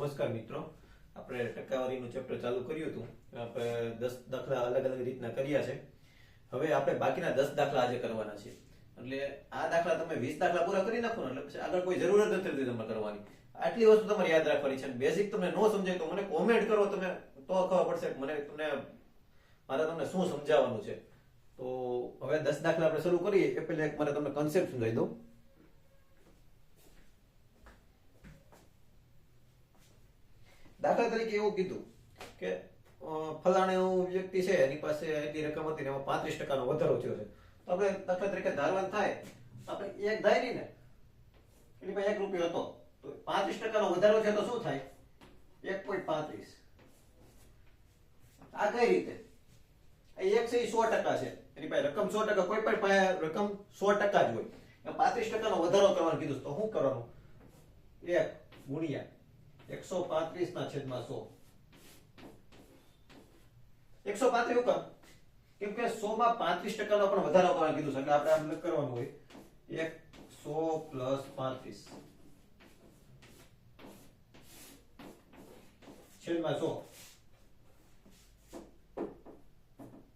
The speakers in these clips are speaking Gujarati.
નમસ્કાર મિત્રો. આપણે ટકાવારીનું ચેપ્ટર ચાલુ કર્યું હતું. આપણે દસ દાખલા અલગ અલગ રીતના કર્યા છે. હવે આપણે બાકીના દસ દાખલા આજે કરવાના છે. એટલે આ દાખલા તમે વીસ દાખલા પૂરા કરી નાખો ને, એટલે આગળ કોઈ જરૂર જ નથી તમને કરવાની. આટલી વસ્તુ તમારે યાદ રાખવાની છે. બેઝિક તમને ન સમજાય તો મને કોમેન્ટ કરો, તમે તો ખબર પડશે મને, તમને, મારે તમને શું સમજાવવાનું છે. તો હવે દસ દાખલા આપણે શરૂ કરીએ. એ પહેલા એક મારે તમને કન્સેપ્ટ સમજાવી દઉં. દાખલા તરીકે એવું કીધું કે ફલાણે વ્યક્તિ છે, એની પાસે એટલી રકમ હતી એમાં પાંત્રીસ ટકાનો વધારો થયો છે. તો આપણે દાખલા તરીકે ધારવાન થાય આપણે એક ધારી ને, એની પાસે એક રૂપિયો હતો, તો પાંત્રીસ ટકાનો વધારો છે તો શું થાય? એક પોઈન્ટ પાંત્રીસ. આ કઈ રીતે? એક છે એ સો ટકા છે. એની પાસે રકમ સો ટકા, કોઈ પણ પાસે રકમ સો ટકા જ હોય. પાંત્રીસ ટકાનો વધારો કરવાનું કીધું તો શું કરવાનું? એક ગુણ્યા એકસો પાંત્રીસ ના છેદમાં સો. એકસો પાંત્રીસ ઉપર કેમ કે સો માં પાંત્રીસ ટકાનો પણ વધારો કરવાનું કીધું છે એટલે આપણે આમ કરવાનું હોય. એક સો પ્લસ પાંત્રીસ. છેદમાં સો.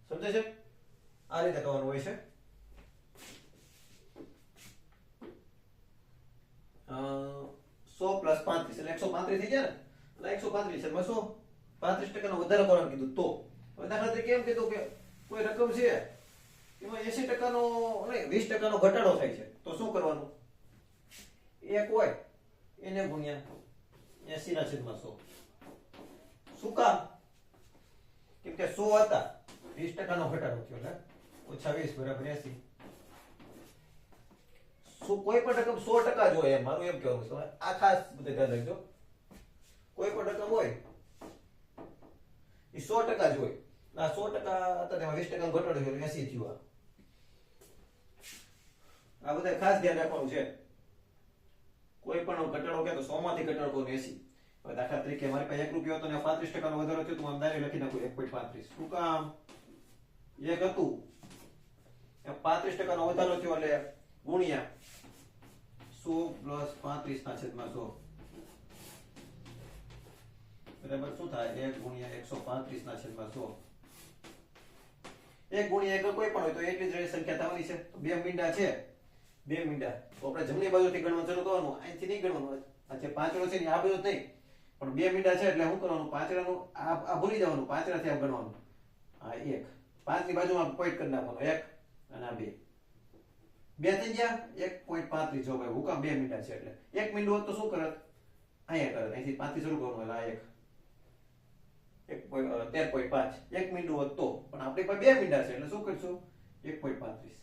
સમજે છે? આ રીતે કરવાનું હોય છે. અ, સો પ્લસ પાંત્રીસ એટલે એકસો પાંત્રીસ થઈ ને? એટલે એકસો પાંત્રીસ છે શું પાંત્રીસ ટકાનો વધારો કરવાનું કીધું. તો હવે દાખલા તરીકે એમ કીધું કે કોઈ રકમ છે, એમાં એસી ટકાનો નહીં, વીસ ટકાનો ઘટાડો થાય છે. તો શું કરવાનું? એક હોય, એને ગુણ્યા એસી ના સો. શું કામ? કેમ કે સો હતા, વીસ ટકાનો ઘટાડો થયો, એટલે ઓછા વીસ બરાબર એસી કોઈ પણ રકમ સો ટકા જ હોય મારું એમ કહેવાનું છે. આ ખાસ બધે ધ્યાન રાખજો. કોઈ પણ રકમ હોય, એ સો ટકા જ હોય. આ સો ટકા હતા તેમાં વીસ ટકા ઘટાડો થયો એસી થયું આ. બધા ખાસ ધ્યાન રાખવાનું છે. કોઈ પણ ઘટાડો કે તો સો માંથી ઘટાડો કરો એસી. દાખલા તરીકે મારી પાસે એક રૂપિયો હતો ને પાંત્રીસ ટકાનો વધારો થયો, તો હું અંદાજે લખી નાખું, એક પોઈન્ટ પાંત્રીસ. શું કામ? એક હતું. પાંત્રીસ ટકાનો વધારો થયો એટલે ગુણ્યા સો પ્લસ પાંત્રીસ ના છેદમાં સો. બરાબર શું થાય? એક ગુણ્યા એકસો પાંત્રીસ ના છેદમાં સો. એક ગુણ્યા એક કોઈ પણ હોય તો એટલી જ સંખ્યા થવાની છે. તો બે મીંડા છે. બે મીંડા. તો આપણે જમણી બાજુથી ગણવાનું શરૂ કરવાનું. અહીંથી નહીં ગણવાનું આ જે પાંચડો છે ને, આ બાજુ નહીં. પણ બે મીંડા છે એટલે શું કરવાનું? પાંચડાનું આ આ ભૂલી જવાનું. પાંચડાથી આ ગણવાનું. આ એક. પાંચની બાજુમાં પોઈન્ટ કરી નાખવાનું. એક અને આ બે. બે થઈ ગયા, એક પોઈન્ટ પાંત્રીસ જો ભાઈ હુકમ બે મીંડા છે એટલે. એક મીંડું હોત તો શું કરત? અહીંયા કરત. અહીંથી પાંત્રીસ શરૂ કરવાનું એટલે આ એક. એક તેર પોઈન્ટ પાંચ. એક મીંડું હોત તો. પણ આપણી પાસે બે મીંડા છે, એટલે શું કરશું? એક પોઈન્ટ પાંત્રીસ.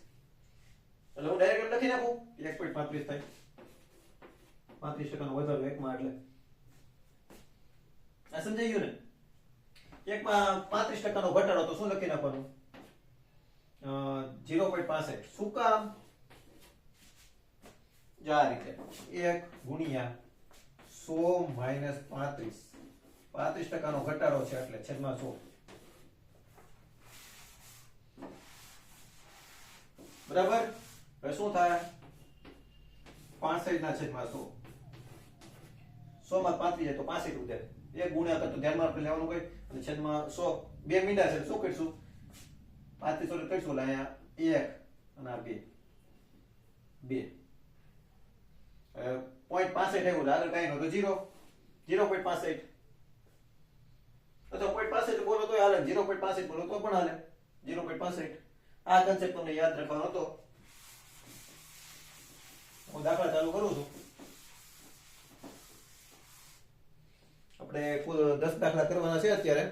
એટલે હું ડાયરેક્ટ લખી નાખું. એક પોઈન્ટ પાંત્રીસ થાય. પાંત્રીસ ટકાનો વધારો એકમાં એટલે. આ સમજાઈ ગયું ને? એકમાં પાંત્રીસ ટકાનો ઘટાડો તો શું લખી નાખવાનું? જીરો પોઈન્ટ પાસઠ. શું કામ? આ રીતે, એક ગુણ્યા સો માઇનસ પાંત્રીસ. પાંત્રીસ ટકાનો ઘટાડો છે એટલે છેદમાં સો. બરાબર? હવે શું થાય? પાસઠ ના છેદમાં સો. સો માં પાંત્રીસ તો પાસઠ ઉતરે એક ગુણ્યા તો ધ્યાનમાં આપણે લેવાનું કઈ? અને છેદમાં સો. બે મીંડા છે, શું કરીશું? પાંત્રીસો સો કરીશું એટલે અહીંયા એક અને આ બે. બે. પોઈન્ટ પાસઠ આવ્યું આગળ કાંઈ નતો જીરો જીરો પોઈન્ટ પાસઠ. અથવા પોઈન્ટ પાસઠ બોલો તો હાલે જીરો પોઈન્ટ પાસઠ તો પણ હાલે. જીરો પોઈન્ટ પાસઠ. આ કન્સેપ્ટ તમને યાદ રાખવાનો હતો. હું દાખલા ચાલુ કરું છું. આપણે કુલ દસ દાખલા કરવાના છે અત્યારે.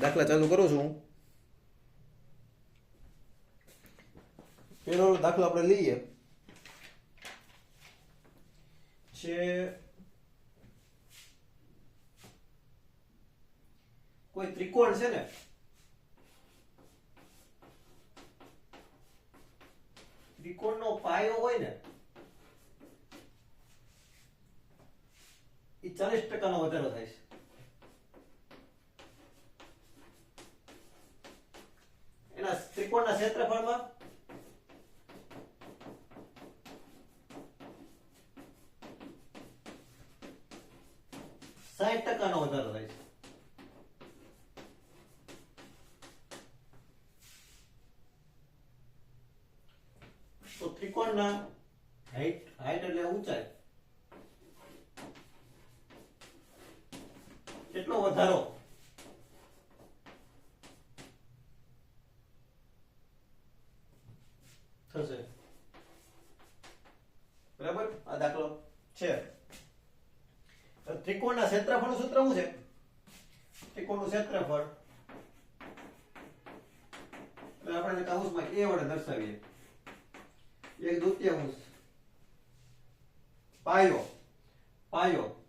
દાખલા ચાલુ કરું છું. પેલો દાખલો આપણે લઈએ. છે કોઈ ત્રિકોણ છે ને? ત્રિકોણનો પાયો હોય ને એ ચાલીસ ટકાનો વધારો થાય છે. એના ત્રિકોણના ક્ષેત્રફળમાં સાઠ ટકાનો વધારો થાય છે. તો ત્રિકોણના હાઈટ હાઈટ એટલે ઊંચાઈ. કેટલો વધારો થશે બરાબર આ દાખલો છે તો ત્રિકોણના ક્ષેત્રફળનું સૂત્ર શું છે? ત્રિકોણનું ક્ષેત્રફળ? એટલે આપણે કાઉન્સમાં એ વડે દર્શાવીએ. એક દ્વિતીયાંશ પાયો. પાયો.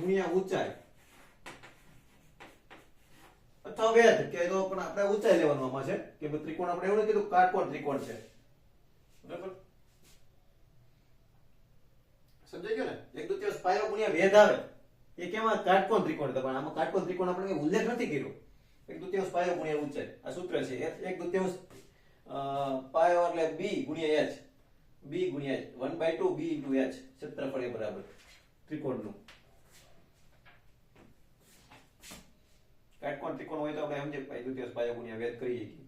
ગુણ્યા ઊંચાઈ. અથવા વેધ, કે તો પણ આપણે ઊંચાઈ લેવાનું છે. કે ત્રિકોણ આપણે એવું કીધું, કાટકોણ ત્રિકોણ છે. બરાબર? સમજાઈ ને, એક દુત્યાંશ પાયો ગુણ્યા વેધ આવે. એ કેમાં? કાટકોણ ત્રિકોણ હતા, પણ આમાં કાટકોણ ત્રિકોણ આપણે ઉલ્લેખ નથી કર્યો. એક દુત્યાંશ પાયો ગુણ્યા ઊંચાઈ આ સૂત્ર છે. એક- દુત્યાંશ પાયો એટલે b ગુણ્યા h. B ગુણ્યા h. 1/2 b h. ક્ષેત્રફળ એ બરાબર. ત્રિકોણનું. કાટકોણ ત્રિકોણ હોય તો આપણે સમજે પાય દુત્યાંશ પાયો ગુણ્યા વેદ કરીએ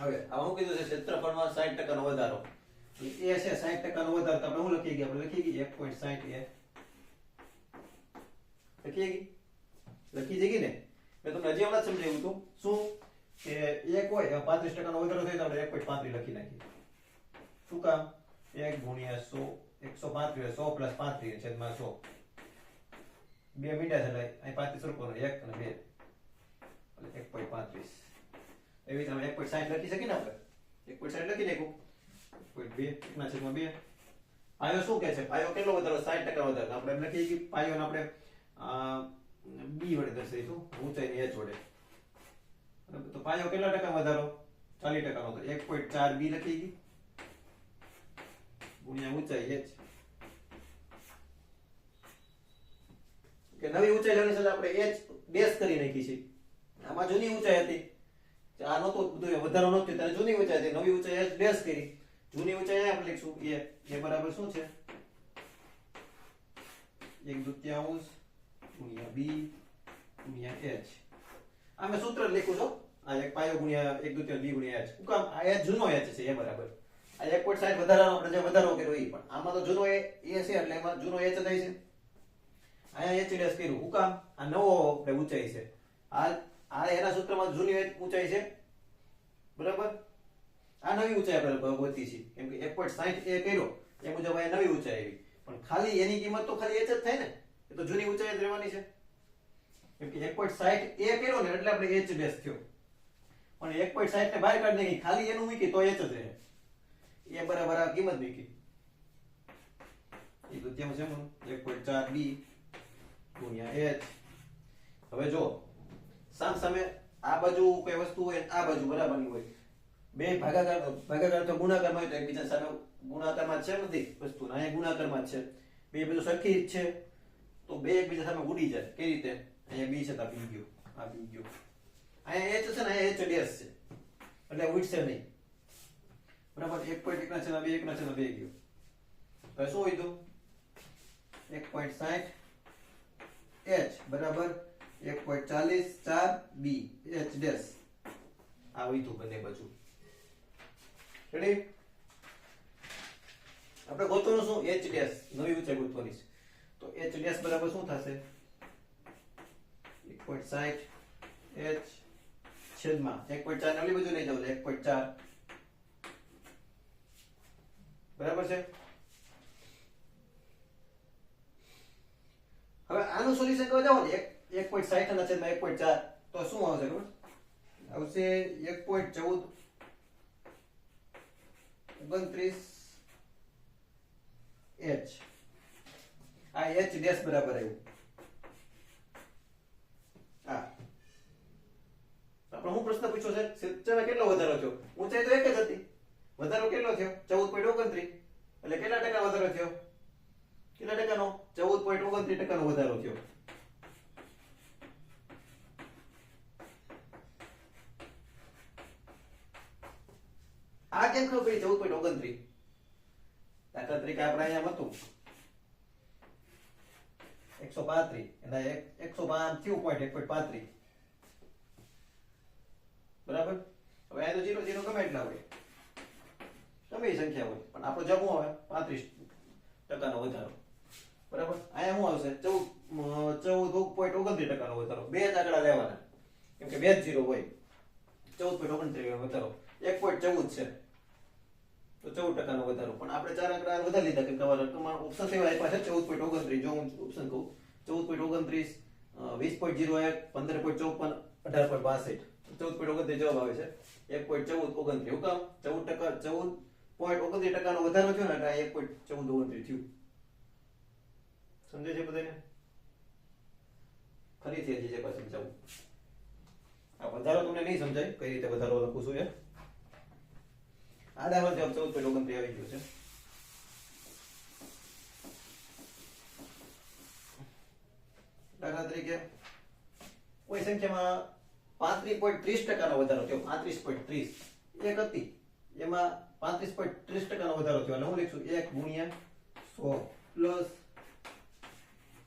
હવે આ હું કીધું છે? ક્ષેત્રફળમાં 60% ટકાનો વધારો. એ છે 60% ટકાનો વધારો. તો આપણે શું લખી ગયા આપણે લખી ગઈ 1.60 એ. લખી ગઈ લખી જગી ને? મેં તમને હજી હમણાં સમજાવ્યું હતું. શું? કે એક હોય પાંત્રીસ ટકાનો વધારો થાય તો આપણે એક પોઈન્ટ પાંત્રીસ લખી નાખીએ. શું કામ? એક ગુણ્યા સો, એકસો પાંત્રીસ, સો પ્લસ પાંત્રીસ છેદમાં સો. બે મીઠા છે અહીં પાંત્રીસ રૂપિયાનો એક અને બે. એટલે એક પોઈન્ટ પાંત્રીસ. એવી રીતે એક પોઈન્ટ સાઈઠ લખી શકીએ ને આપણે? એક પોઈન્ટ સાઠ લખી નાખ્યું પોઈન્ટ બે એકના છેદમાં બે પાયો શું કહે છે પાયો કેટલો વધારો સાઠ ટકા વધારો આપણે એમ લખીએ કે પાયોને આપણે બી વડે દર્શાવીશું ઊંચાઈને એચ વડે તો પાયો કેટલા ટકા વધારો ચાલીસ ટકાનો વધારો એક પોઈન્ટ ચાર બી લખી ગઈ ગુણ્યા ઊંચાઈ એચ કે નવી ઊંચાઈ લેવાની છે આપણે એચ બેસ કરી નાખી છે આમાં જૂની ઊંચાઈ હતી ચાર નહોતું બધું વધારો નહોતો ત્યારે જૂની ઊંચાઈ હતી નવી ઊંચાઈ એચ બેસ કરી જૂની ઊંચાઈ અહીંયા લખીશું એ એ બરાબર શું છે? એક દુત્યાંશ ગુણ્યા બી, ગુણ્યા એચ. આ મેં સૂત્ર લખું છું આ એક પાયો ગુણ્યા એક દુત્યાંશ બી ગુણ્યા એચ. હું કામ? આ જૂનો એચ છે, એ બરાબર. આ એક પોઈન્ટ સાઠ વધારાનો આપણે જે વધારો કર્યો એ પણ. આમાં તો જૂનો એ એ છે એટલે એમાં જૂનો એચ થાય છે. અહીંયા એચ ડેશ કર્યું. હું કામ? આ નવો આપણે ઊંચાઈ છે. આ આ એના સૂત્રમાં જૂની ઊંચાઈ છે. બરાબર? આ નવી ઊંચાઈ આપણે ગોતી છે. કેમ કે એક પોઈન્ટ સાઠ એ કર્યો, એ મુજબ આ નવી ઊંચાઈ આવી. પણ ખાલી એની કિંમત તો ખાલી એચ જ થાય ને? એ તો જૂની ઊંચાઈ જ રહેવાની છે. કેમ કે એક પોઈન્ટ સાઠ એ કર્યો ને, એટલે આપણે એચ બેસ થયો. પણ એક પોઈન્ટ સાઠ ને બહાર કાઢી નાખી, ખાલી એનું મૂકી તો એચ જ રહે. એ બરાબર આ કિંમત મૂકી. એ તો તેમ છે પોઈન્ટ ચાર બી ગુણ્યા એચ હવે જો, સામ સામે આ બાજુ કઈ વસ્તુ હોય આ બાજુ બરાબરની હોય. બે ભાગાકાર ભાગાકાર તો ગુણાકારમાં હોય તો એકબીજા સામે ગુણાકારમાં છે નથી વસ્તુ. અહીંયા ગુણાકારમાં છે. બે બધું સરખી જ છે. તો બે એકબીજા સામે ઉડી જાય. કઈ રીતે? અહીંયા બી છે તો આ બી ગયો. બી ગયો. અહીંયા એચ છે ને, અહીંયા એચ ડેશ છે. એટલે ઉડશે નહીં. બરાબર? એક પોઈન્ટ એકના છે બે, એકના છે બે ગયો. હવે શું હોય તો? એક પોઈન્ટ સાઠ એચ, બરાબર? એક પોઈન્ટ ચાલીસ, ચાર બી. એચ ડેશ આ વહીતું બંને બાજુ. રેડી આપણે ગોતવાનું શું? એચ ડેશ નવી ઊંચાઈ ગોતવાની છે. તો એચ ડેશ બરાબર શું થશે? એક પોઈન્ટ સાઠ એચ છેદમાં. એક પોઈન્ટ ચાર ઓલી બાજુ લઈ જવું એક પોઈન્ટ ચાર. બરાબર છે? હવે આનું સોલ્યુશન કરવા જાઓ ને. એક પોઈન્ટ સાઠ ના છેદમાં એક પોઈન્ટ ચાર. તો શું આવશે આવશે એક પોઈન્ટ ચૌદ ઓગણત્રીસ એચ આ એચ ડેશ બરાબર આવ્યું. હા. આપણે હું પ્રશ્ન પૂછ્યો છે? ક્ષેત્રમાં કેટલો વધારો થયો? ઊંચાઈ તો એક જ હતી. વધારો કેટલો થયો? ચૌદ પોઈન્ટ ઓગણત્રીસ. એટલે કેટલા ટકા વધારો થયો? કેટલા ટકાનો? ચૌદ પોઈન્ટ ઓગણત્રીસ ટકાનો વધારો થયો. આ કેમ ખબર પડી ચૌદ પોઈન્ટ ઓગણત્રીસ. દાખલા તરીકે આપણે અહીંયા હતું. એકસો પાંત્રીસ. એક, એકસો થયું પોઈન્ટ એક પોઈન્ટ પાંત્રીસ. બરાબર? હવે આ તો જીરો જીરો ગમે એટલા હોય. ગમે સંખ્યા હોય. પણ આપણો શું આવે, પાંત્રીસ ટકાનો વધારો. બરાબર? અહીંયા શું આવશે? ચૌદ ચૌદ પોઈન્ટ ઓગણત્રીસ ટકાનો વધારો. બે જ આંકડા લેવાના. કેમ કે બે જ જીરો હોય. ચૌદ પોઈન્ટ ઓગણત્રીસ વધારો. એક પોઈન્ટ ચૌદ છે. તો ચૌદ ટકાનો વધારો. પણ આપણે ચાર આંકડા વધારી લીધા કે અમારા તમારા ઓપ્શન સેવા આપ્યા છે ચૌદ પોઈન્ટ ઓગણત્રીસ. જો હું ઓપ્શન કહું, ચૌદ પોઈન્ટ ઓગણત્રીસ વીસ પોઈન્ટ જીરો એક, પંદર પોઈન્ટ ચોપન, અઢાર પોઈન્ટ બાસઠ. ચૌદ પોઈન્ટ ઓગણત્રીસ જવાબ આવે છે. એક પોઈન્ટ ચૌદ ઓગણત્રીસ. કામ? ચૌદ ટકા, ચૌદ પોઈન્ટ ઓગણત્રીસ ટકાનો વધારો થયો ને એટલે એક પોઈન્ટ ચૌદ ઓગણત્રીસ થયું. સમજે છે બધાને? ફરીથી હજી છે વાર સમજાવું આ વધારો તમને નહીં સમજાય, કઈ રીતે વધારો લખું છું એ. આ દાખલો જવાબ ચૌદ પેલો ઓગણત્રીસ આવી ગયો છે. દાખલા તરીકે, કોઈ સંખ્યામાં પાંત્રીસ પોઈન્ટ ત્રીસ ટકાનો વધારો થયો. પાંત્રીસ પોઈન્ટ ત્રીસ. એક હતી. એમાં પાંત્રીસ પોઈન્ટ ત્રીસ ટકાનો વધારો થયો. એટલે હું લખીશું એક ગુણ્યા સો પ્લસ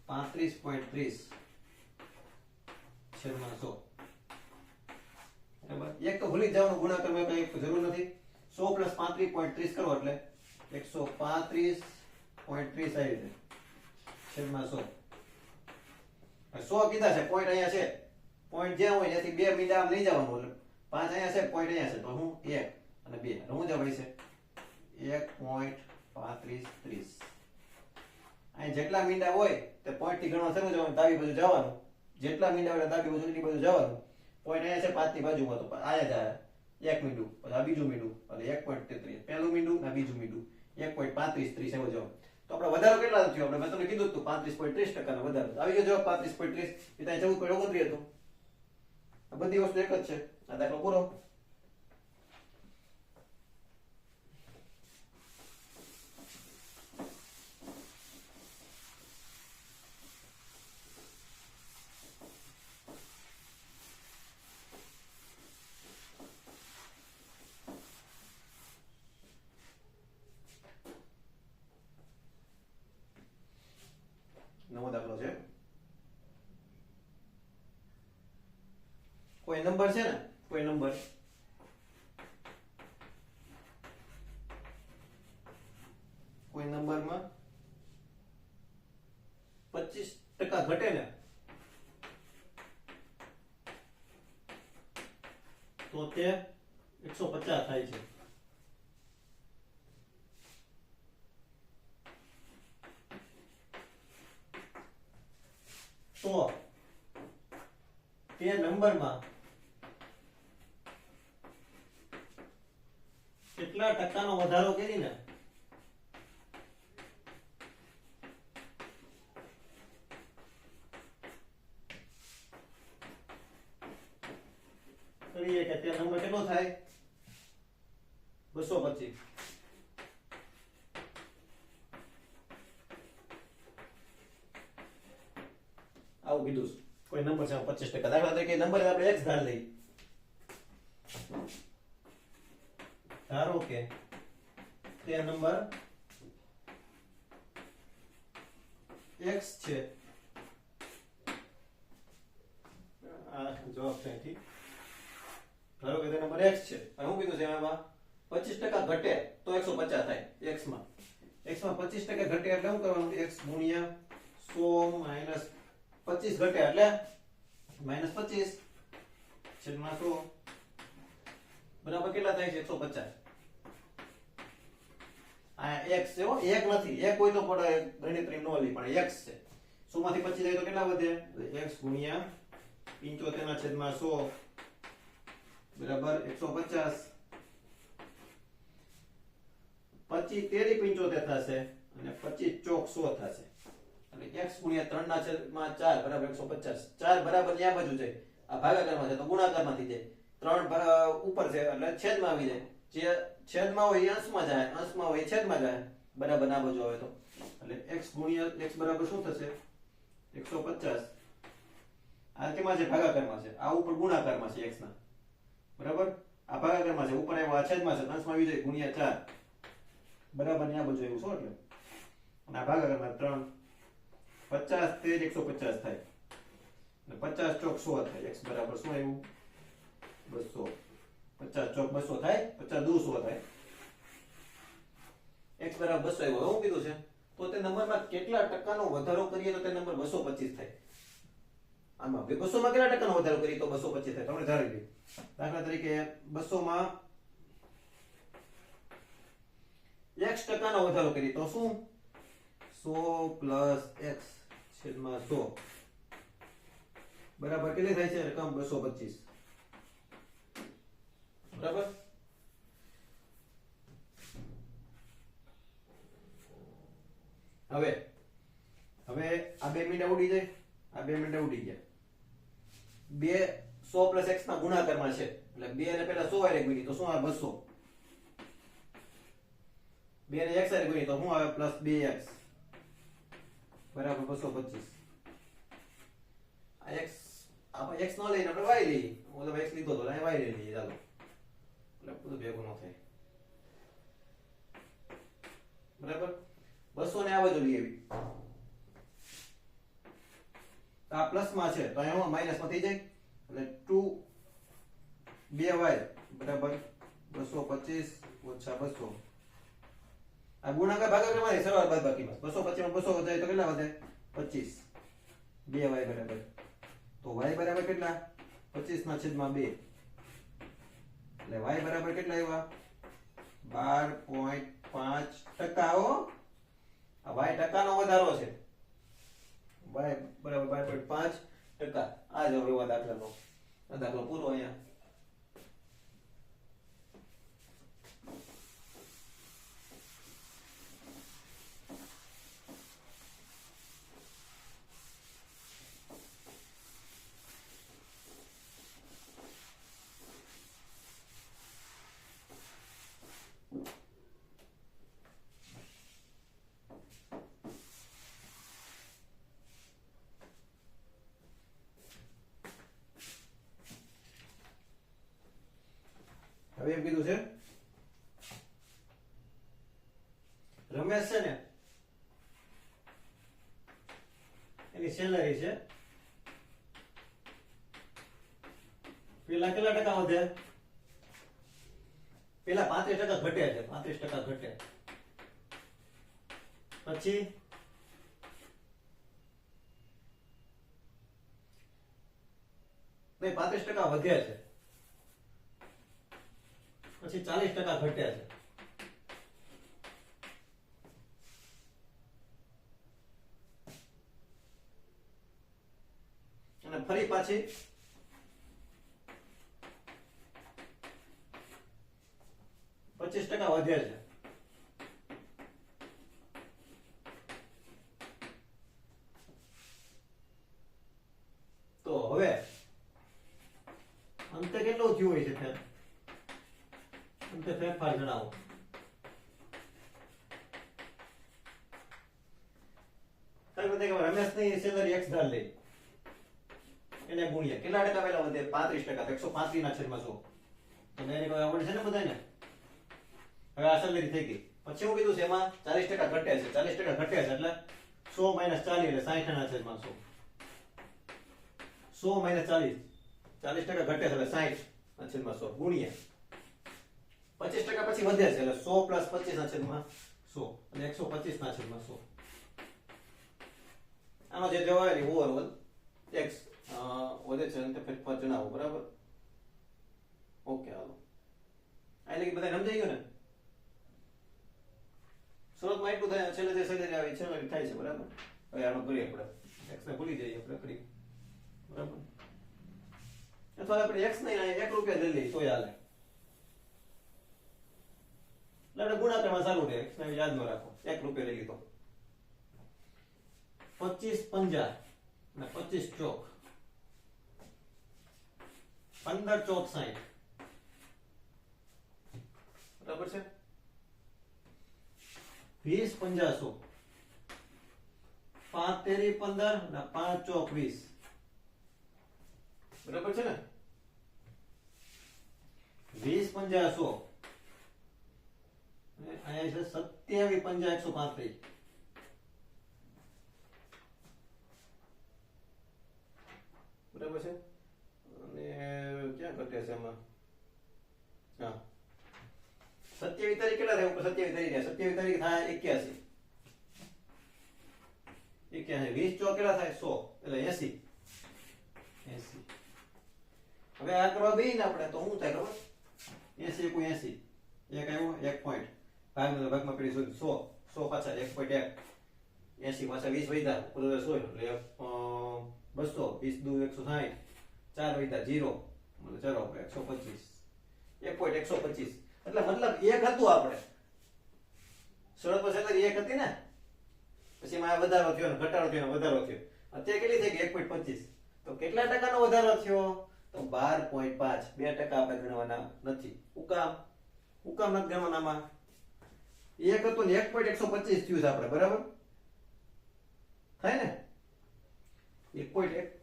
પાંત્રીસ પોઈન્ટ ત્રીસ છેદમાં સો. બરાબર? એક તો ભૂલી જવાનું. ગુણાકારમાં કઈ જરૂર નથી. સો પ્લસ પાંત્રીસ પોઈન્ટ ત્રીસ કરો એટલે એકસો પાંત્રીસ પોઈન્ટ ત્રીસ આવી જાય. છેદમાં સો. સો કીધા છે પોઈન્ટ અહીંયા છે. પોઈન્ટ જ્યાં હોય ત્યાંથી બે મીંડા આમ જવાનું એટલે પાંચ અહીંયા છે પોઈન્ટ અહીંયા છે. તો હું એક અને બે. એટલે હું જવાય છે. એક પોઈન્ટ પાંત્રીસ ત્રીસ. અહીં જેટલા મીંડા હોય તે પોઈન્ટથી ગણવા શરૂ જવાનું, ડાબી બાજુ જવાનું. જેટલા મીંડા હોય ડાબી બાજુ એટલી બાજુ જવાનું. પોઈન્ટ અહીંયા છે પાંચની બાજુમાં. તો આયા જાય એક મીંડું, પછી આ બીજું મીંડું એટલે એક પોઈન્ટ તેત્રીસ. પહેલું મીંડું ને બીજું મીંડું. એક પોઈન્ટ પાંત્રીસ, ત્રીસ, એવો જવાબ. તો આપણે વધારો કેટલા થયો? આપણે મેં તમને કીધું હતું પાંત્રીસ પોઈન્ટ ત્રીસ ટકાનો વધારો. આવી ગયો જવાબ, પાંત્રીસ પોઈન્ટ ત્રીસ. એ ત્યાં ચૌદ પોઈન્ટ ઓગણત્રીસ બધી વસ્તુ એક જ છે. આ દાખલો પૂરો નવો દાખલો છે કોઈ નંબર છે ને? કોઈ નંબર. કોઈ નંબરમાં પચીસ ટકા ઘટે ને? તો તે એકસો પચાસ થાય છે. તો તે નંબરમાં કેટલા ટકાનો વધારો કરીને કરીએ કે તે નંબર કેટલો થાય બસો પચીસ આવું કીધું છે. કોઈ નંબર છે પચીસ ટકા દાખલા તરીકે નંબર આપણે એક્સ ધાર લઈ ધારો કે તે નંબર એક્સ છે ધારો કે તે નંબર છે. હું કીધું છે એમાં પચીસ ટકા ઘટે તો એકસો પચાસ થાય એક્સમાં. એક્સમાં પચીસ ટકા ઘટે એટલે શું કરવાનું? એક્સ ગુણ્યા સો માઇનસ પચીસ ઘટે એટલે માઇનસ પચીસ. છેદમાં સો. બરાબર કેટલા થાય છે? એકસો પચાસ. આ એક્સ છે એક નથી. એક હોય તો પડે, ગણિતરી નો લી, પણ એક્સ છે. સો માંથી પચીસ જાય તો કેટલા વધે? એક્સ ગુણ્યા પંચોતેર ના છેદમાં સો બરાબર એકસો પચાસ પચીસ તેરી પંચોતેર થશે અને પચીસ ચોક સો થશે એટલે x ગુણ્યા ત્રણ છેદમાં ચાર બરાબર એકસો પચાસ ચાર બરાબર ત્યાં બાજુ છે આ ભાગાકારમાં છે તો ગુણાકારમાં થઈ જાય ત્રણ ઉપર છે એટલે છેદમાં આવી જાય જે છેદમાં હોય એ અંશમાં જાય અંશમાં હોય છેદમાં જાય બરાબર ના બાજુ આવે તો એટલે x ગુણ્યા x બરાબર શું થશે એકસો પચાસ આ કેમાં છે ભાગાકારમાં છે. આ ઉપર ગુણાકારમાં છે, x ના. બરાબર? આ ભાગાકારમાં છે. ઉપર આવ્યો, આ છેદમાં છે. તો અંશમાં આવી જાય ગુણ્યા ચાર. બરાબર ને આ બાજુ એવું શું એટલે. અને આ ભાગાકારમાં ત્રણ. પચાસ તેર એકસો પચાસ થાય. અને પચાસ ચોક સો થાય. એક્સ બરાબર શું આવ્યું? બસો. પચાસ ચોક બસો થાય, પચાસ દુ સો થાય. એક્સ બરાબર બસો આવ્યો. હું કીધું છે, તો તે નંબરમાં કેટલા ટકાનો વધારો કરીએ તો તે નંબર બસો પચીસ થાય. આમાં બસો માં કેટલા ટકાનો વધારો કરીએ તો બસો પચીસ થાય તમને ધારી દે દાખલા તરીકે બસો માં એક્સ ટકાનો વધારો કરીએ તો શું? સો પ્લસ એક્સ છેદમાં સો. બરાબર કેટલી થાય છે? રકમ બસો પચીસ. બરાબર? હવે હવે આ બે મિનિટ ઉડી જાય. આ બે મિનિટ ઉડી ગયા. બે સો પ્લસ એક્સ ના ગુણાકારમાં છે. એટલે બે ને પેલા સો હારે ગુણી તો શું આવે? બસો. બે ને એક્સ હારે ગુણી તો શું આવે? પ્લસ બે એક્સ બરાબર, બસો પચીસ. આ એક્સ આપણે એક્સ ન લઈને આપણે વાય લઈએ. તો એક્સ લીધો તો અહીં વાય લઈ લઈએ, ચાલો. એટલે બધું ભેગું ન થાય. બરાબર? બસો ને આ બાજુ લઈ આવી આ પ્લસમાં છે. તો અહીંયા માઇનસમાં થઈ જાય. એટલે ટુ બે વાય બરાબર બસો પચીસ ઓછા બસો. આ ગુણાકાર ભાગાકારમાં સરવાળ બાદ બાકી બસો પચીસમાં બસો વધારે તો કેટલા વધે? પચીસ. બે વાય બરાબર. તો વાય બરાબર કેટલા? પચીસ ના છેદમાં બે. એટલે વાય બરાબર કેટલા આવ્યા? બાર પોઈન્ટ પાંચ ટકા આ વાય ટકાનો વધારો છે. વાય બરાબર બાય પોઈન્ટ પાંચ ટકા. આ જ હવે દાખલાનો. આ દાખલો પૂરો અહીંયા હવે એમ કીધું છે રમેશ છે ને એની સેલરી છે. પેલા કેટલા ટકા વધે પેલા પાંત્રીસ ટકા ઘટ્યા છે, પાંત્રીસ ટકા ઘટ્યા. પછી? નહીં, પાંત્રીસ ટકા વધ્યા છે. પછી ચાલીસ ટકા ઘટ્યા છે. અને છે? પચીસ ટકા વધ્યા છે. તો હવે અંતે કેટલો થયું હોય છે ફેર? અંતે ફેરફાર જણાવો. રમેશની સેલરી એક્સ ધાર લે એને ગુણ્યા કેટલા ટકા પહેલા વધે પાંત્રીસ ટકા. એકસો પાંત્રીસ ના છેદમાં સો. તો એને હવે આવડે છે ને બધાને? હવે આ સેલરી થઈ ગઈ. પછી હું કીધું છે એમાં ચાલીસ ટકા ઘટ્યા છે. ચાલીસ ટકા ઘટ્યા છે એટલે સો માઇનસ ચાલીસ એટલે સાઠ ના છેદમાં સો. સો માઇનસ ચાલીસ. ચાલીસ ટકા ઘટે છે એટલે સાઠ ના છેદમાં સો. ગુણ્યા પચીસ ટકા પછી વધે છે એટલે સો પ્લસ પચીસ ના છેદમાં સો. અને એકસો પચીસ ના છેદમાં સો. આનો જે જવાબ ઓવરઓલ એક્સ વધે છે અને ફેરફાર જણાવો બરાબર ઓકે હાલો આ એટલે કે બધા સમજાઈ ગયું ને શરૂઆતમાં એટલું થાય છેલ્લે જે સેલેરી આવી છેલ્લે થાય છે બરાબર હવે આનો કરીએ આપણે એક્સ ને ભૂલી જઈએ આપણે કરી બરાબર અથવા આપણે એક્સ અહીંયા એક રૂપિયા લઈ લઈએ તો હાલે એટલે ગુણાકારમાં ચાલુ રહે એક્સ ને યાદ ન રાખો એક રૂપિયા લઈ લીધો પચીસ પંજા અને પચીસ ચોક પંદર ચોક સાઠ બરાબર છે? વીસ પંજાસો. પાંચ તેરી પંદર અને પાંચ ચોક વીસ. બરાબર છે ને? વીસ પંજાસો. અહીંયા છે સત્યાવીસ પંજા એકસો પાંત્રીસ. બરાબર છે? ક્યાં ઘટે છે એમાં? હા. સત્યાવીસ તારીખ કેટલા થાય? ઉપર સત્યાવીસ તારીખ. સત્યાવીસ તારીખ થાય એક્યાસી. એક્યાસી. વીસ ચો કેટલા થાય? સો. એટલે એસી. એસી. હવે આ કરવા બે ને આપણે તો શું થાય ખબર? એસી એકું એસી. એક આવ્યો એક પોઈન્ટ ભાગમાં ભાગમાં પડી સુધી સો. સો પાછા એક પોઈન્ટ એક. એસી પાછા વીસ વૈધા સો. એટલે બસો. વીસ દુ એકસો સાઠ. ચાર વૈધા જીરો. ચાલો ચલો એકસો પચીસ. એક પોઈન્ટ એકસો પચીસ. એટલે મતલબ એક હતું આપણે. શરત છેલ્લે એક હતી ને? પછી એમાં વધારો થયો ને, ઘટાડો થયો વધારો થયો. અત્યારે કેટલી થઈ ગઈ? એક પોઈન્ટ પચીસ. તો કેટલા ટકાનો વધારો થયો? તો બાર પોઈન્ટ પાંચ. બે ટકા આપણે ગણવાના નથી. ઉકામ ઉકામ નથી ગણવાનામાં? એક હતું ને, એક પોઈન્ટ એકસો પચીસ થયું છે આપણે, બરાબર? થાય ને? એક પોઈન્ટ એક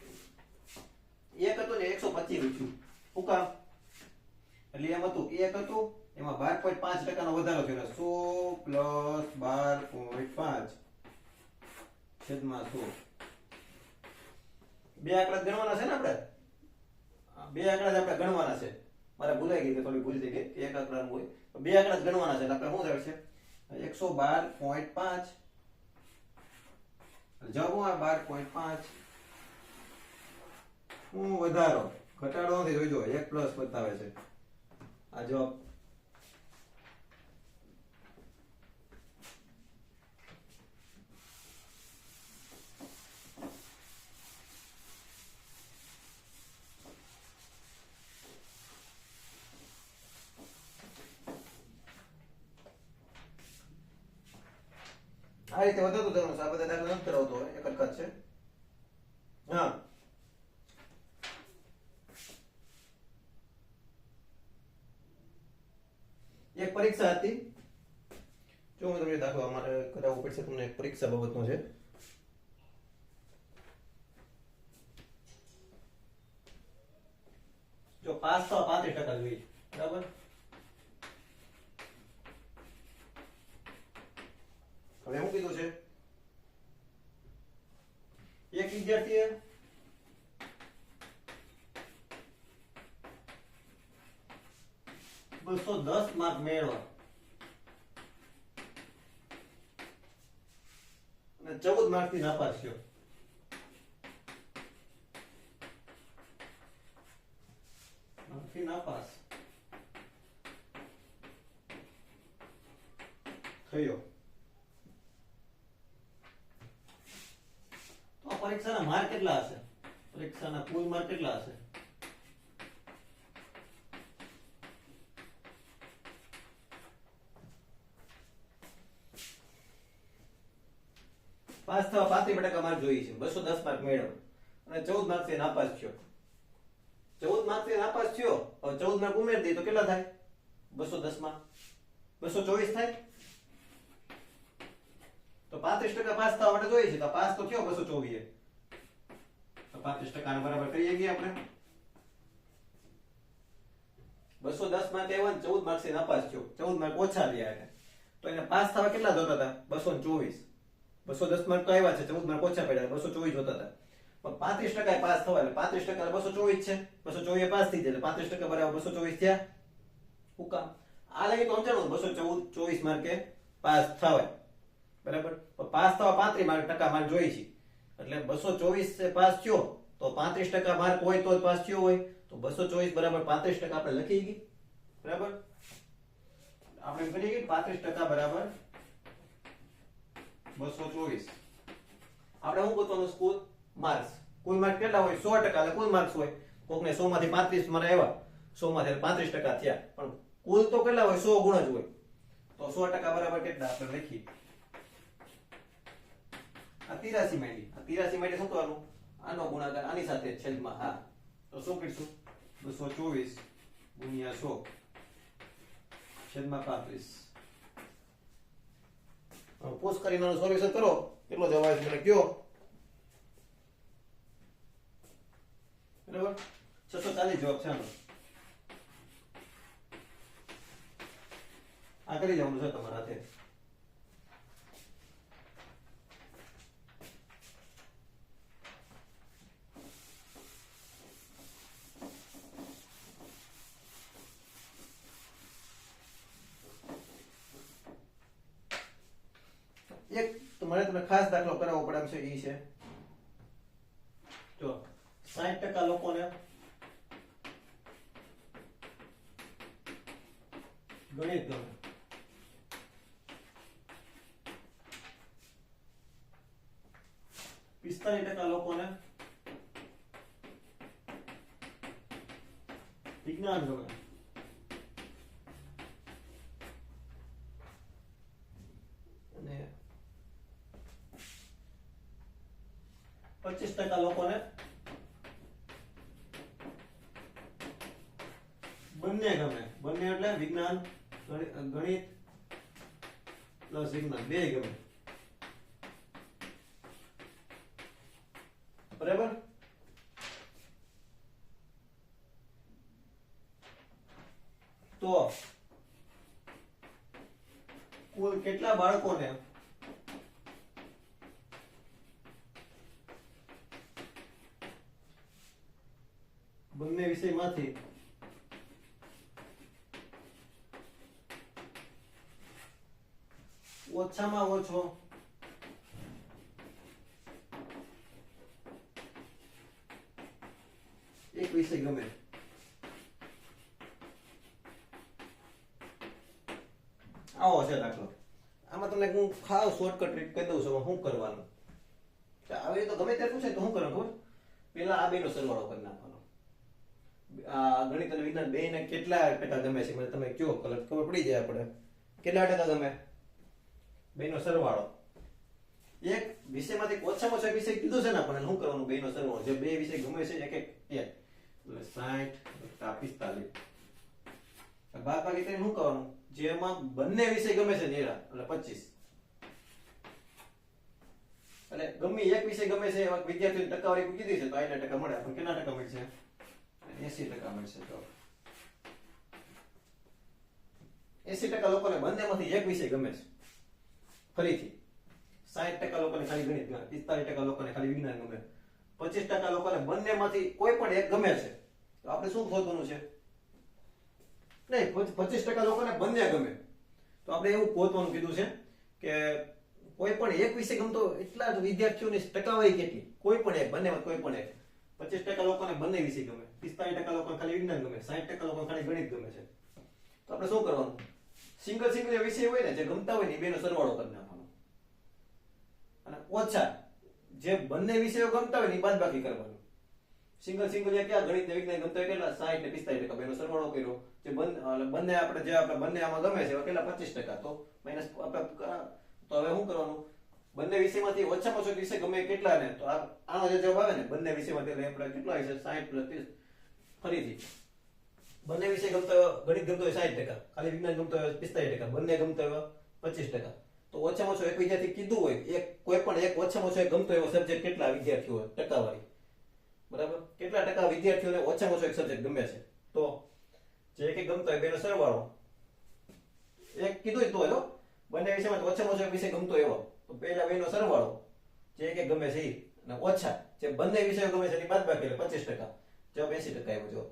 એક હતું ને એકસો પચીસ થયું ઉકામ એટલે એમ હતું, એક હતું, એમાં બાર પોઈન્ટ પાંચ ટકાનો વધારો થયો. સો પ્લસ બાર પોઈન્ટ પાંચ છેદમાં સો. બે આંકડા ગણવાના છે ને આપણે? બે આંકડા જ આપણે ગણવાના છે. મારે ભૂલાઈ ગઈ થોડી ભૂલ થઈ ગઈ એક આંકડાનું હોય. તો બે આંકડા જ ગણવાના છે, એટલે આપણે શું થાય છે? એકસો બાર પોઈન્ટ પાંચ. જવાબ શું બાર પોઈન્ટ પાંચ. શું વધારો ઘટાડો નથી જોઈજો એક પ્લસ બતાવે છે આ જવાબ આ રીતે વધતું જવાનું છે આ બધા દાખલા નથી કરાવતો હોય એક જ કદ છે હા એક પરીક્ષા હતી. જો હું તમને દાખલો અમારે કરાવવું પડશે, તમને એક પરીક્ષા બાબતનો છે. જો પાસ થવા પાંત્રીસ ટકા જોઈએ. બરાબર? હવે શું કીધું છે. એક વિદ્યાર્થીએ બસો દસ માર્ક મેળવા અને ચૌદ માર્કથી નાપાસ થયો નાપાસ થયો તો પરીક્ષાના માર્ક કેટલા હશે પરીક્ષાના કુલ માર્ક કેટલા હશે પાસ થવા પાંત્રીસ ટકા માર્ક જોઈએ છે. બસો દસ માર્ક મેળવ અને ચૌદ માર્કથી નાપાસ થયો. ચૌદ માર્કથી નાપાસ થયો. હવે ચૌદ માર્ક ઉમેરી દઈએ તો કેટલા થાય? બસો દસમાં બસો ચોવીસ થાય? તો પાંત્રીસ ટકા પાસ થવા માટે જોઈએ છે. તો પાસ તો થયો બસો ચોવીસ. તો પાંત્રીસ ટકા બરાબર કરીએ ગયા આપણે? બસો દસ માર્ક આવ્યા ચૌદ માર્કથી નાપાસ થયો. ચૌદ માર્ક ઓછા રહ્યા એને. તો એને પાસ થવા કેટલા જોતા હતા? બસો ચોવીસ. બસો દસ માર્ક તો આવ્યા છે, ચૌદ માર્ક ઓછા પડ્યા, બસો ચોવીસ જોતા હતા. પાંત્રીસ ટકા પાસ થવા એટલે પાંત્રીસ ટકા બસો ચોવીસ છે. બસો ચોવીસ પાસ થઈ જાય પાંત્રીસ ટકા બરાબર બસો ચોવીસ થયા. હું આ લાગે તો સમજાણું બસો ચૌદ, ચોવીસ માર્કે પાસ થવાય. બરાબર? પાસ થવા પાંત્રીસ માર્ક ટકા માર્ક જોઈએ છે. એટલે બસો ચોવીસ પાસ થયો, તો પાંત્રીસ ટકા માર્ક હોય તો પાસ થયો હોય. તો બસો ચોવીસ બરાબર પાંત્રીસ ટકા આપણે લખી ગઈ. બરાબર? આપણે કરીએ કે પાંત્રીસ ટકા બરાબર બસો ચોવીસ. આપણે શું ગોતવાનું સ્કૂલ માર્ક્સ કુલ માર્ક કેટલા હોય? સો ટકા. એટલે કુલ માર્ક્સ હોય. કોકને સો માંથી પાંત્રીસ મારા આવ્યા. સો માંથી પાંત્રીસ ટકા થયા. પણ કુલ તો કેટલા હોય? સો ગુણ જ હોય. તો સો ટકા બરાબર કેટલા? આપણે લખીએ. આ તિરાસી માંડી આ તિરાસી માંડી શું કરવાનું? આનો ગુણાકાર આની સાથે છેદમાં. હા. તો શું કરીશું? બસો ચોવીસ ગુણ્યા સો. છેદમાં પાંત્રીસ. પોસ્ટ કરીને આનું સોલ્યુશન કરો. કેટલો જવાબ આવે મને કયો. બરાબર? છસો ચાલીસ જવાબ છે આ કરી જવાનું છે તમારા હાથે એક તમારે તમને ખાસ દાખલો કરાવવો પડે એમ છે ઈ છે જો સાઠ ટકા લોકોને ગણિત ગમે પિસ્તાલીસ ટકા લોકોને વિજ્ઞાન ગમે અને પચીસ ટકા લોકોને બંને ગમે બંને એટલે વિજ્ઞાન ગણિત પ્લસ વિજ્ઞાન બે ગમે બરાબર તો કુલ કેટલા બાળકોને બંને વિષયમાંથી ઓછામાં ઓછો એક વિષય ગમે આવો છે દાખલો આમાં તમને હું ખાવ શોર્ટકટ ટ્રીક કહી દઉં છું શું કરવાનું? આવી તો ગમે ત્યારે પૂછે તો શું કરવાનું ખબર? પેલા આ બેનો સરવાળો કરી નાખવાનો. ગણિત અને વિજ્ઞાન બે ને કેટલા ટકા ગમે છે? મને તમે કયો કલર ખબર પડી જાય આપણે. કેટલા ટકા ગમે? બેનો સરવાળો. એક વિષયમાંથી ઓછામાં ઓછા વિષય કીધું છે ને આપણને, શું કરવાનું? બેનો સરવાળો. જે બે વિષય ગમે છે, એક એક એક એટલે સાઠ વત્તા પિસ્તાલીસ. બાદ બાકી શું કરવાનું? જેમાં બંને વિષય ગમે છે નેરા એટલે પચીસ. એટલે ગમે એક વિષય ગમે છે, એવા વિદ્યાર્થીઓની ટકાવારી કીધી છે, તો આટલા ટકા મળે. પણ કેટલા ટકા મળશે? એસી ટકા મળશે તો. એસી ટકા લોકોને બંનેમાંથી એક વિષય ગમે છે. ફરીથી. સાઠ ટકા લોકોને ખાલી ગણિત ગમે પિસ્તાલીસ ટકા લોકોને ખાલી વિજ્ઞાન ગમે, પચીસ ટકા લોકોને બંનેમાંથી કોઈ પણ એક ગમે છે. તો આપણે શું ખોદવાનું છે? નહીં પચીસ ટકા લોકોને બંને ગમે. તો આપણે એવું ખોદવાનું કીધું છે કે કોઈ પણ એક વિષય ગમતો એટલા જ વિદ્યાર્થીઓની ટકાવારી કેટલી? કોઈ પણ એક, બંને કોઈ પણ એક. પચીસ ટકા લોકોને બંને વિષય ગમે પિસ્તાલીસ ટકા લોકો ખાલી વિજ્ઞાન ગમે સાઠ ટકા લોકો ખાલી ગણિત ગમે છે. તો આપણે શું કરવાનું? સિંગલ સિંગલ વિષય હોય ને, જે ગમતા હોય ને બેનો સરવાળો કરી નાખવાનો. અને ઓછા, જે બંને વિષયો ગમતા હોય ને બાદ બાદબાકી કરવાનું. સિંગલ સિંગલ ક્યાં ગણિત ને વિજ્ઞાન ગમતા હોય કેટલા? સાઠ ને પિસ્તાલીસ ટકા બેનો સરવાળો કર્યો. જે બંને આપણે, જે આપણે બંને આમાં ગમે છે કેટલા? પચીસ ટકા. તો માઇનસ, આપણે તો હવે શું કરવાનું? બંને વિષયમાંથી ઓછામાં ઓછો વિષય ગમે કેટલા ને તો આનો જે જવાબ આવે ને, બંને વિષયમાંથી એટલે આપણે કેટલા હશે? સાઠ પ્લસ ફરીથી. બંને વિષય ગમતો ગણિત ગમતો હોય સાઠ ટકા. ખાલી વિજ્ઞાન ગમતો હોય પિસ્તાલીસ ટકા. બંને ગમતો હોય પચીસ ટકા. તો ઓછામાં ઓછો એક વિદ્યાર્થી કીધું હોય, એક કોઈ પણ એક ઓછામાં ઓછો એક ગમતો એવો સબ્જેક્ટ કેટલા વિદ્યાર્થીઓ ટકાવારી. બરાબર? કેટલા ટકા વિદ્યાર્થીઓને ઓછામાં ઓછો એક સબ્જેક્ટ ગમે છે? તો જે એક ગમતો હોય બેનો સરવાળો. એક કીધું જ તો તો બંને વિષયમાં ઓછામાં ઓછો વિષય ગમતો એવો. તો પહેલા બેનો સરવાળો, જે એક ગમે છે અને ઓછા, જે બંને વિષયો ગમે છે એની બાદબાકી એટલે પચીસ ટકા. જવાબ એસી ટકા એવો જો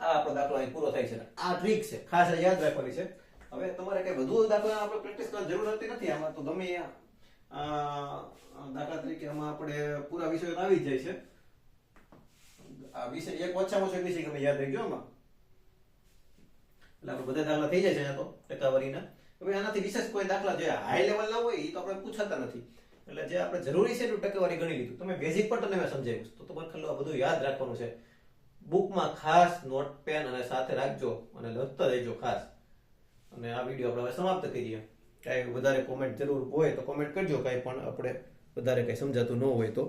આ આપણો દાખલો અહીં પૂરો થાય છે. આ ટ્રીક છે. ખાસ યાદ રાખવાની છે. હવે તમારે કઈ વધુ દાખલા આપણે પ્રેક્ટિસ કરવાની જરૂર નથી નથી? આમાં તો ગમે દાખલા તરીકે આમાં આપણે પૂરા વિષયો આવી જાય છે. આ વિષય એક ઓછામાં ઓછો વિષય ગમે, યાદ રાખજો આમાં. એટલે આપણે બધા દાખલા થઈ જાય છે તો ટકાવારીના. હવે આનાથી વિશેષ કોઈ દાખલા જે હાઈ લેવલ ના હોય એ તો આપણે પૂછાતા નથી. એટલે જે આપણે જરૂરી છે એટલું ટકાવારી ગણી લીધું. તમે બેઝિક પણ તમે સમજાવ્યું તો તમારે ખાલી આ બધું યાદ રાખવાનું છે. બુકમાં ખાસ નોટ પેન અને સાથે રાખજો અને લખતા રહેજો ખાસ. અને આ વીડિયો આપણે હવે સમાપ્ત કરીએ. કાંઈ વધારે કોમેન્ટ જરૂર હોય તો કોમેન્ટ કરજો. કાંઈ પણ આપણે વધારે કંઈ સમજાતું ન હોય તો.